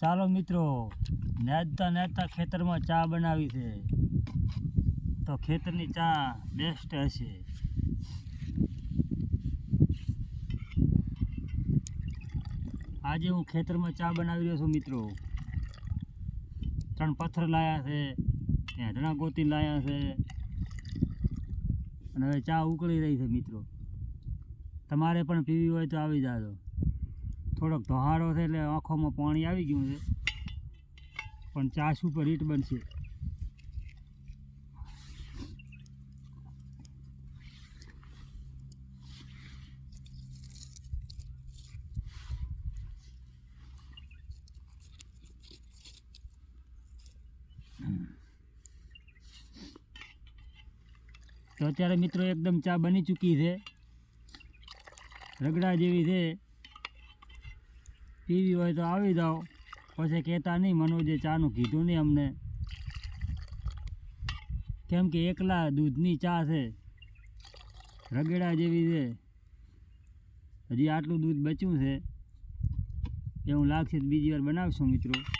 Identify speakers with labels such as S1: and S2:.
S1: ચાલો મિત્રો નેજતા નેદતા ખેતરમાં ચા બનાવી છે. તો ખેતરની ચા બેસ્ટ હશે. આજે હું ખેતરમાં ચા બનાવી રહ્યો છું મિત્રો. ત્રણ પથ્થર લાયા છે, ત્યાં ધણા ગોતી લાયા છે. અને હવે ચા ઉકળી રહી છે મિત્રો. તમારે પણ પીવી હોય તો આવી જાજો. થોડોક ધોહાડો છે એટલે આંખોમાં પાણી આવી ગયું છે. પણ ચાસ ઉપર હીટ બનશે. તો અત્યારે મિત્રો એકદમ ચા બની ચૂકી છે. રગડા જેવી છે. પીવી હોય તો આવી જાઓ. પછી કહેતા નહીં, મનોજે ચાનું કીધું નહીં અમને. કેમ કે એકલા દૂધની ચા છે, રગડા જેવી છે. હજી આટલું દૂધ બચ્યું છે. એવું લાગશે તો બીજી વાર બનાવશું, મિત્રો.